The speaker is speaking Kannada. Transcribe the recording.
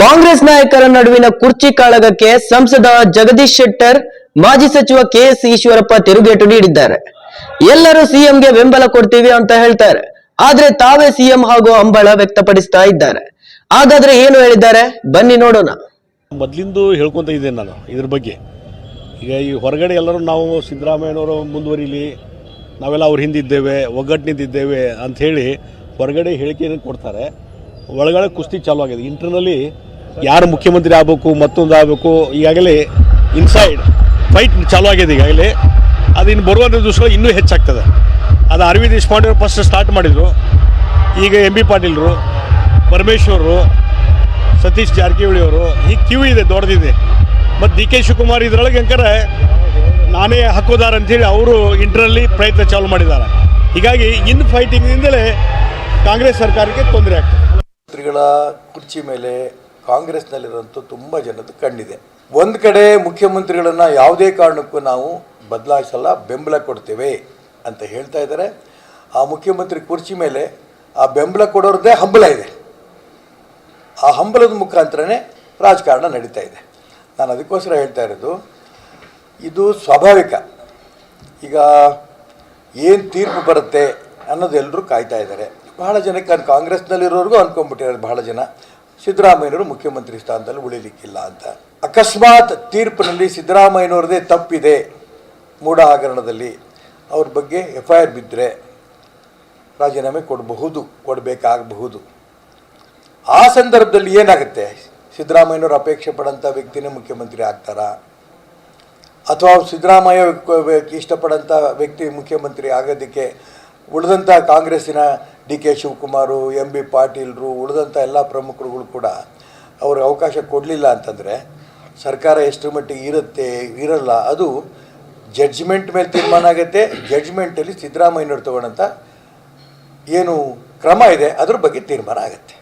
ಕಾಂಗ್ರೆಸ್ ನಾಯಕರ ನಡುವಿನ ಕುರ್ಚಿ ಕಾಳಗಕ್ಕೆ ಸಂಸದ ಜಗದೀಶ್ ಶೆಟ್ಟರ್, ಮಾಜಿ ಸಚಿವ ಕೆ ಎಸ್ ಈಶ್ವರಪ್ಪ ತಿರುಗೇಟು ನೀಡಿದ್ದಾರೆ. ಎಲ್ಲರೂ ಸಿಎಂಗೆ ಬೆಂಬಲ ಕೊಡ್ತೀವಿ ಅಂತ ಹೇಳ್ತಾರೆ. ಆದ್ರೆ ತಾವೇ ಸಿಎಂ ಹಾಗೂ ಅಂಬಳ ವ್ಯಕ್ತಪಡಿಸ್ತಾ ಇದ್ದಾರೆ. ಹಾಗಾದ್ರೆ ಏನು ಹೇಳಿದ್ದಾರೆ? ಬನ್ನಿ ನೋಡೋಣ. ಮೊದ್ಲಿಂದು ಹೇಳ್ಕೊಂತ ಇದ್ದೇನೆ ನಾನು ಇದ್ರ ಬಗ್ಗೆ. ಈಗ ಈ ಹೊರಗಡೆ ಎಲ್ಲರೂ ನಾವು ಸಿದ್ದರಾಮಯ್ಯನವರು ಮುಂದುವರಿಲಿ, ನಾವೆಲ್ಲ ಅವ್ರ ಹಿಂದಿದ್ದೇವೆ, ಒಗ್ಗಟ್ಟಿನಿಂದಿದ್ದೇವೆ ಅಂಥೇಳಿ ಹೊರಗಡೆ ಹೇಳಿಕೆಯನ್ನು ಕೊಡ್ತಾರೆ. ಒಳಗಡೆ ಕುಸ್ತಿ ಚಾಲು ಆಗಿದೆ ಇಂಟರ್ನಲ್ಲಿ ಯಾರು ಮುಖ್ಯಮಂತ್ರಿ ಆಗಬೇಕು, ಮತ್ತೊಂದು ಆಗಬೇಕು, ಈಗಾಗಲೇ ಇನ್ಸೈಡ್ ಫೈಟ್ ಚಾಲು ಆಗಿದೆ ಈಗಾಗಲೇ. ಅದು ಇನ್ನು ಬರುವಂಥ ದಿವಸಗಳು ಇನ್ನೂ ಹೆಚ್ಚಾಗ್ತದೆ. ಅದು ಅರವಿಂದ್ ದೇಶಪಾಂಡೆ ಅವರು ಫಸ್ಟ್ ಸ್ಟಾರ್ಟ್ ಮಾಡಿದರು. ಈಗ ಎಂ ಬಿ ಪಾಟೀಲ್ರು ಪರಮೇಶ್ವರರು ಸತೀಶ್ ಜಾರಕಿಹೊಳಿ ಅವರು, ಈ ಕ್ಯೂ ಇದೆ, ದೊಡ್ಡದಿದೆ. ಮತ್ತು ಡಿ ಕೆ ಶಿವಕುಮಾರ್ ಇದರೊಳಗೆ ಅಂಕರೆ ನಾನೇ ಹಕ್ಕುದಾರ ಅಂತೇಳಿ ಅವರು ಇಂಟ್ರಲ್ಲಿ ಪ್ರಯತ್ನ ಚಾಲು ಮಾಡಿದ್ದಾರೆ. ಹೀಗಾಗಿ ಇನ್ ಫೈಟಿಂಗ್ನಿಂದಲೇ ಕಾಂಗ್ರೆಸ್ ಸರ್ಕಾರಕ್ಕೆ ತೊಂದರೆ ಆಗ್ತದೆ. ಮಂತ್ರಿಗಳ ಕುರ್ಚಿ ಮೇಲೆ ಕಾಂಗ್ರೆಸ್ನಲ್ಲಿರುವಂಥ ತುಂಬ ಜನದ ಕಣ್ಣಿದೆ. ಒಂದು ಕಡೆ ಮುಖ್ಯಮಂತ್ರಿಗಳನ್ನು ಯಾವುದೇ ಕಾರಣಕ್ಕೂ ನಾವು ಬದಲಾಯಿಸಲ್ಲ, ಬೆಂಬಲ ಕೊಡ್ತೇವೆ ಅಂತ ಹೇಳ್ತಾ ಇದ್ದಾರೆ. ಆ ಮುಖ್ಯಮಂತ್ರಿ ಕುರ್ಚಿ ಮೇಲೆ ಆ ಬೆಂಬಲ ಕೊಡೋರದ್ದೇ ಹಂಬಲ ಇದೆ. ಆ ಹಂಬಲದ ಮುಖಾಂತರನೇ ರಾಜಕಾರಣ ನಡೀತಾ ಇದೆ. ನಾನು ಅದಕ್ಕೋಸ್ಕರ ಹೇಳ್ತಾ ಇರೋದು, ಇದು ಸ್ವಾಭಾವಿಕ. ಈಗ ಏನು ತೀರ್ಪು ಬರುತ್ತೆ ಅನ್ನೋದು ಎಲ್ಲರೂ ಕಾಯ್ತಾ ಇದ್ದಾರೆ. ಬಹಳ ಜನಕ್ಕೆ ಕಾಂಗ್ರೆಸ್ನಲ್ಲಿರೋರಿಗೂ ಅಂದ್ಕೊಂಡ್ಬಿಟ್ಟಿದ್ದಾರೆ ಬಹಳ ಜನ. ಸಿದ್ದರಾಮಯ್ಯನವರು ಮುಖ್ಯಮಂತ್ರಿ ಸ್ಥಾನದಲ್ಲಿ ಉಳಿಲಿಕ್ಕಿಲ್ಲ ಅಂತ. ಅಕಸ್ಮಾತ್ ತೀರ್ಪಿನಲ್ಲಿ ಸಿದ್ದರಾಮಯ್ಯನವ್ರದೇ ತಪ್ಪಿದೆ. ಮೂಢ ಹಗರಣದಲ್ಲಿ ಅವ್ರ ಬಗ್ಗೆ ಎಫ್ ಐ ಆರ್ ಬಿದ್ದರೆ ರಾಜೀನಾಮೆ ಕೊಡಬಹುದು, ಕೊಡಬೇಕಾಗಬಹುದು. ಆ ಸಂದರ್ಭದಲ್ಲಿ ಏನಾಗುತ್ತೆ? ಸಿದ್ದರಾಮಯ್ಯನವರು ಅಪೇಕ್ಷೆ ಪಡೋಂಥ ವ್ಯಕ್ತಿನೇ ಮುಖ್ಯಮಂತ್ರಿ ಆಗ್ತಾರಾ? ಅಥವಾ ಸಿದ್ದರಾಮಯ್ಯ ಇಷ್ಟಪಡೋಂಥ ವ್ಯಕ್ತಿ ಮುಖ್ಯಮಂತ್ರಿ ಆಗೋದಕ್ಕೆ ಉಳಿದಂಥ ಕಾಂಗ್ರೆಸ್ಸಿನ D K Shivakumar, M B ಪಾಟೀಲ್ರು, ಉಳಿದಂಥ ಎಲ್ಲ ಪ್ರಮುಖರುಗಳು ಕೂಡ ಅವ್ರಿಗೆ ಅವಕಾಶ ಕೊಡಲಿಲ್ಲ ಅಂತಂದರೆ ಸರ್ಕಾರ ಎಷ್ಟು ಮಟ್ಟಿಗೆ ಇರುತ್ತೆ, ಇರಲ್ಲ, ಅದು ಜಡ್ಜ್ಮೆಂಟ್ ಮೇಲೆ ತೀರ್ಮಾನ ಆಗುತ್ತೆ ಜಡ್ಜ್ಮೆಂಟಲ್ಲಿ ಸಿದ್ದರಾಮಯ್ಯನವ್ರು ತಗೊಳ್ಳೋಂಥ ಏನು ಕ್ರಮ ಇದೆ, ಅದ್ರ ಬಗ್ಗೆ ತೀರ್ಮಾನ ಆಗುತ್ತೆ.